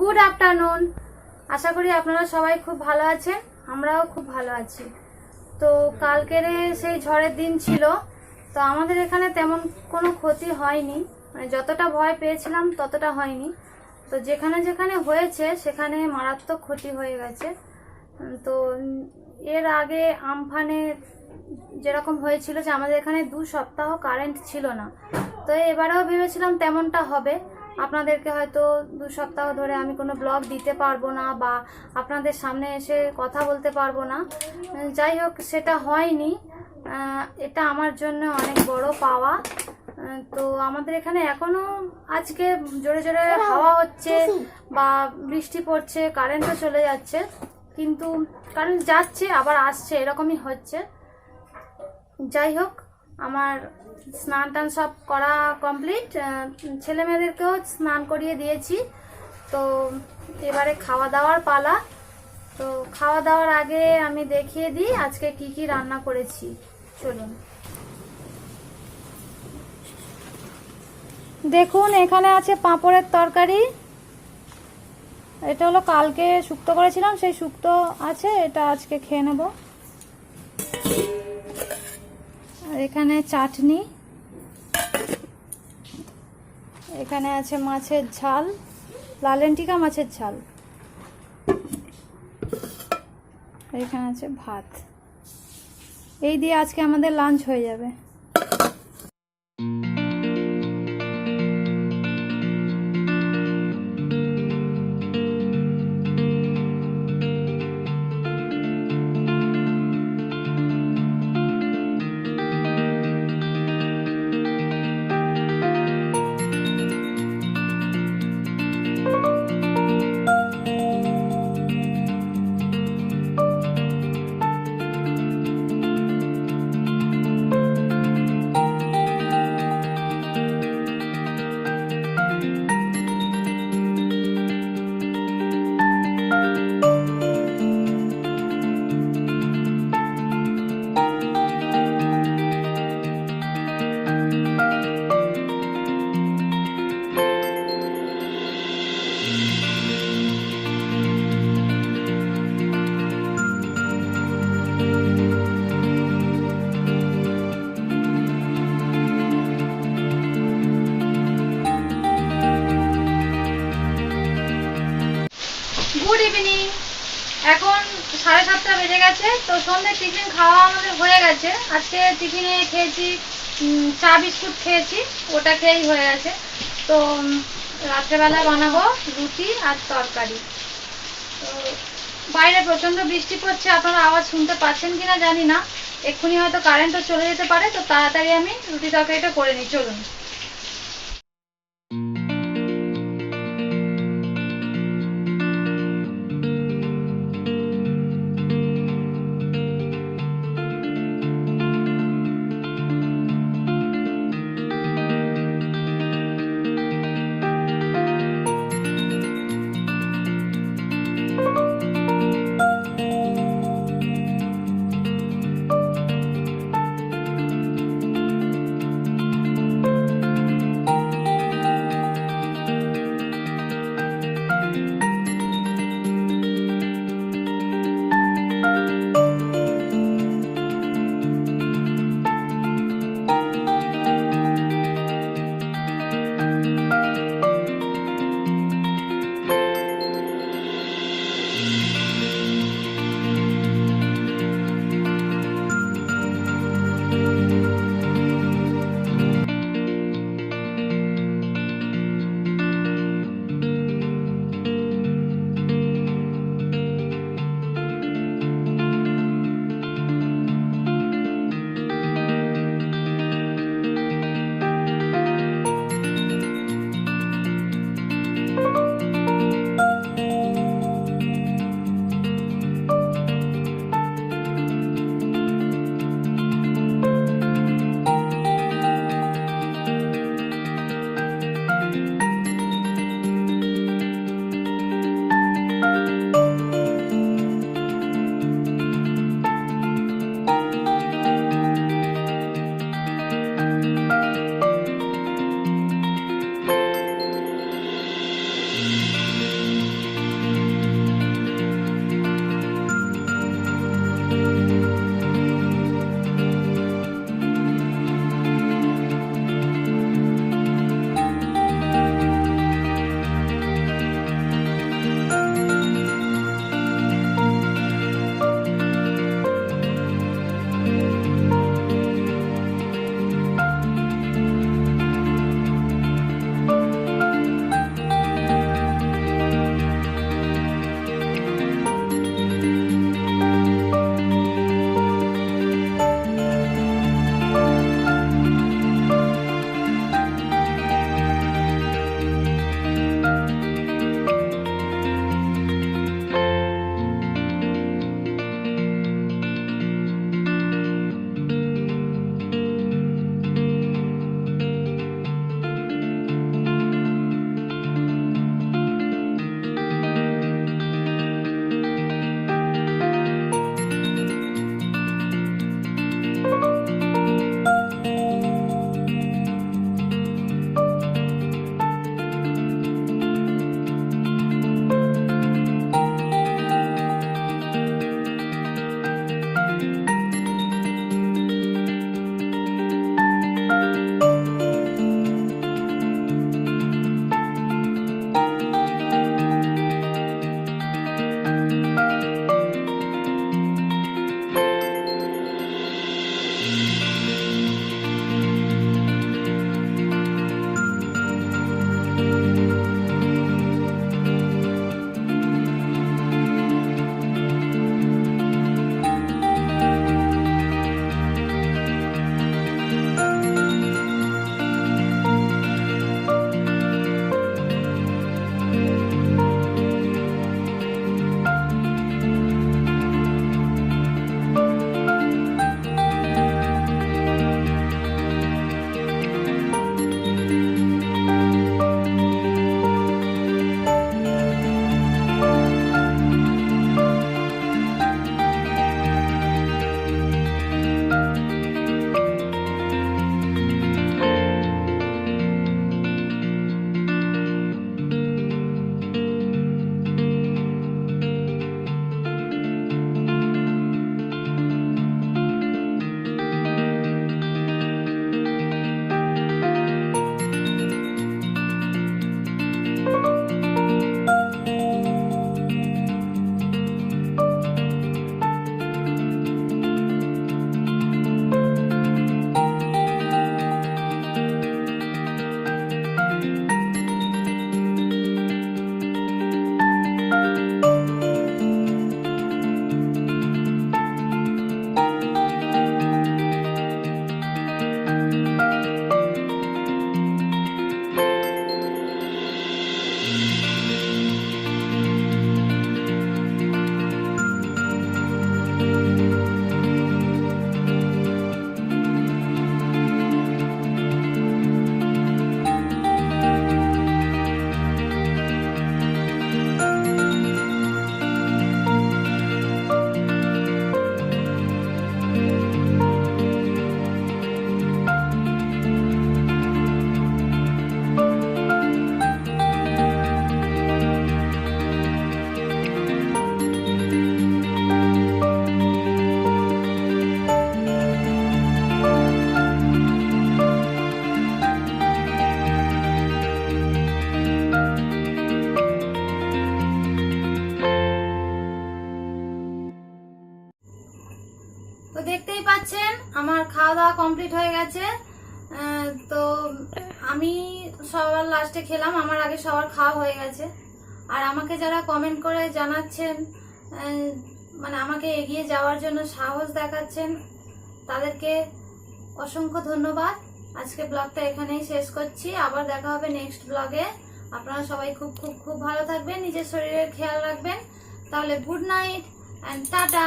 Good afternoon আশা করি আপনারা সবাই খুব ভালো আছেন, আমরাও খুব ভালো আছি। তো কালকের সেই ঝড়ের দিন ছিল, তো আমাদের এখানে তেমন কোনো ক্ষতি হয়নি। মানে যতটা ভয় পেয়েছিলাম, ততটা হয়নি। তো যেখানে যেখানে হয়েছে, সেখানে মারাত্মক ক্ষতি হয়ে গেছে। তো এর আগে আমফানে যেরকম হয়েছিল যে আমাদের এখানে দু সপ্তাহ কারেন্ট ছিল না। তো এবারেও ভেবেছিলাম তেমনটা হবে। আপনাদেরকে হয়তো দু সপ্তাহ ধরে আমি কোনো ব্লগ দিতে পারব না বা আপনাদের সামনে এসে কথা বলতে পারব না। যাই হোক সেটা হয়নি। এটা আমার জন্য অনেক বড় পাওয়া। তো আমাদের এখানে এখনও আজকে জোরে জোরে হাওয়া হচ্ছে বা বৃষ্টি পড়ছে কারেন্টও চলে যাচ্ছে। কিন্তু কারেন্ট যাচ্ছে আবার আসছে এরকমই হচ্ছে। যাই হোক আমার স্নান টান সব করা কমপ্লিট ছেলে মেয়েদেরকেও স্নান করিয়ে দিয়েছি। তো এবারে খাওয়া দাওয়ার পালা। তো খাওয়া দাওয়ার আগে আমি দেখিয়ে দিই আজকে কি কি রান্না করেছি। চলুন। দেখুন, এখানে আছে পাঁপড়ের তরকারি। এটা হলো কালকে শুক্তো করেছিলাম, সেই শুক্তো আছে, এটা আজকে খেয়ে নেব। আর এখানে চাটনি। এখানে আছে মাছের ঝাল। লালেন্টিকা মাছের ঝাল। এখানে আছে ভাত। এই দিয়ে আজকে আমাদের লাঞ্চ হয়ে যাবে। ইভিনিং এখন সাড়ে সাতটা বেজে গেছে, তো সন্ধ্যে টিফিন খাওয়া আমাদের হয়ে গেছে। আজকে টিফিনে খেয়েছি চা বিস্কুট খেয়েছি, ওটা খেয়েই হয়ে গেছে। তো রাত্রেবেলা বানাবো রুটি আর তরকারি। তো, বাইরে প্রচণ্ড বৃষ্টি পড়ছে, আপনারা আওয়াজ শুনতে পাচ্ছেন কিনা জানি না। এক্ষুনি হয়তো কারেন্টও চলে যেতে পারে, তো তাড়াতাড়ি আমি রুটি তরকারিটা করে নিই, চলুন। খাওয়া দাওয়া কমপ্লিট হয়ে গেছে। তো আমি সবার লাস্টে খেলাম, আমার আগে সবার খাওয়া হয়ে গেছে। আর আমাকে যারা কমেন্ট করে জানাচ্ছেন মানে আমাকে এগিয়ে যাওয়ার জন্য সাহস দেখাচ্ছেন, তাদেরকে অসংখ্য ধন্যবাদ। আজকে ব্লগটা এখানেই শেষ করছি। আবার দেখা হবে নেক্সট ব্লগে আপনারা সবাই খুব খুব খুব ভালো থাকবেন, নিজের শরীরের খেয়াল রাখবেন। তাহলে গুড নাইট অ্যান্ড টাটা